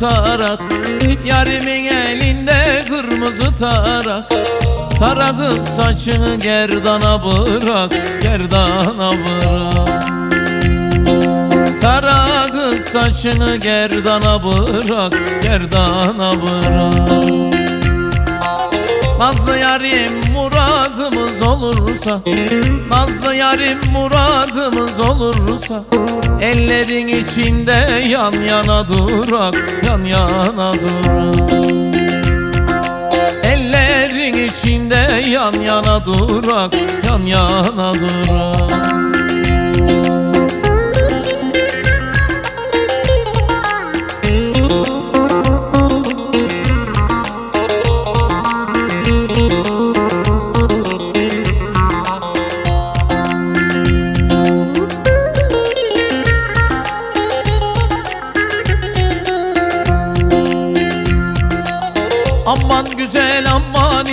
tarak Yarimin elinde kırmızı tarak. Taradı saçını gerdana bırak Gerdana bırak. Tara kız saçını gerdana bırak Gerdana bırak. Nazlı yarim muradımız olursa Nazlı yarim muradımız olursa Ellerin içinde yan yana durak Yan yana durak. Ellerin içinde yan yana durak Yan yana durak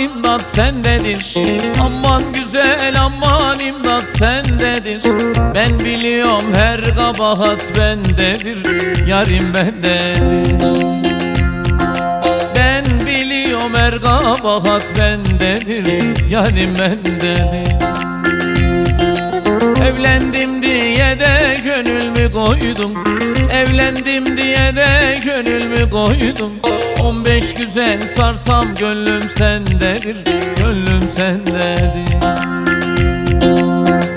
imdat sendedir. Aman güzel aman imdat sendedir. Ben biliyorum her kabahat bendedir. Yarim bendedir. Ben biliyorum her kabahat bendedir. Yarim bendedir. Evlendim diye de gönlümü koydum? Evlendim diye de gönlümü koydum? 15 güzel sarsam gönlüm sendedir Gönlüm sendedir.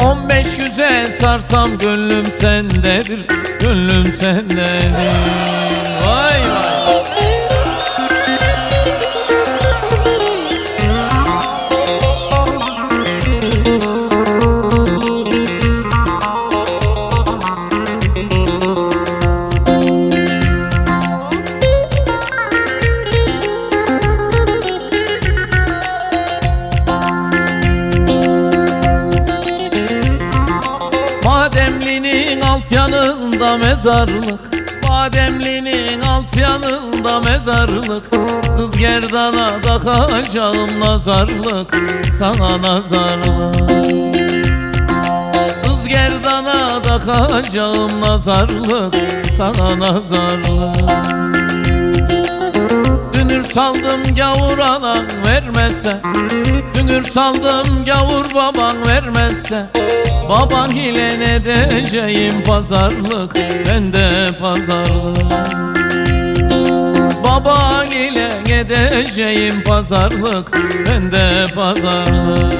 15 güzel sarsam gönlüm sendedir Gönlüm sendedir. Vay vay yanında mezarlık Bademli'nin alt yanında mezarlık. Kız gerdana takacağım nazarlık Sana nazarlık. Kız gerdana takacağım nazarlık Sana nazarlık. Dünür saldım gavur anan vermezse Dünür saldım gavur baban vermezse Baban ile ne diyeceğim? Pazarlık Bende pazarlık. Baban ile gideceğim pazarlık Bende pazarlık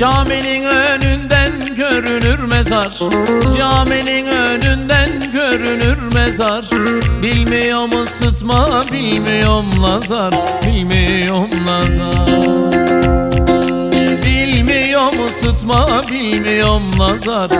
Caminin önünden görünür mezar. Caminin önünden görünür mezar. Bilmiyorum ısıtma bilmiyorum nazar? Bilmiyorum nazar? Bilmiyorum ısıtma bilmiyorum nazar